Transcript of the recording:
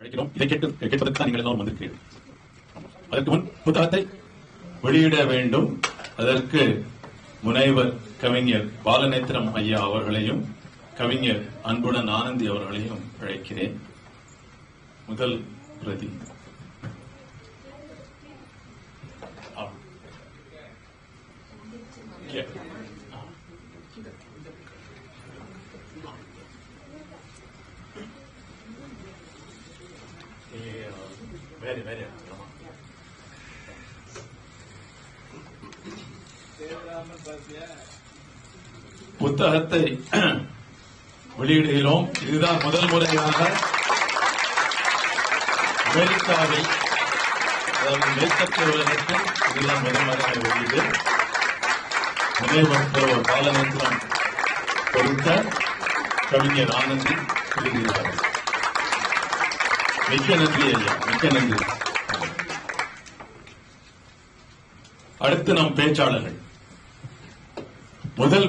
அழைக்கிறோம். இதை கேட்டு கேட்பதற்கு தான் நீங்கள் எல்லாம் வந்திருக்கிறீர்கள். அதற்கு முன் புத்தகத்தை வெளியிட வேண்டும். அதற்கு முனைவர் கவிஞர் பாலநேத்திரம் ஐயா அவர்களையும் கவிஞர் அன்புடன் ஆனந்தி அவர்களையும் அழைக்கிறேன். முதல் பிரதி. Yeah. Uh, very, very. புத்தகத்தை வெளியிடுகிறோம். இதுதான் முதல் முறையாக அமெரிக்காவில் அதாவது மேற்கத்திய உலகத்தில் இதுதான் முதல் முறையாக வெளியீடு. முனைவர் பாலமந்திரம் கொடுத்த கவிஞர் ஆனந்தி எழுதியிருக்கிறார். மிக்க நன்றி ஐயா மிக்க நன்றி அடுத்து நம் பேச்சாளர்கள். முதல்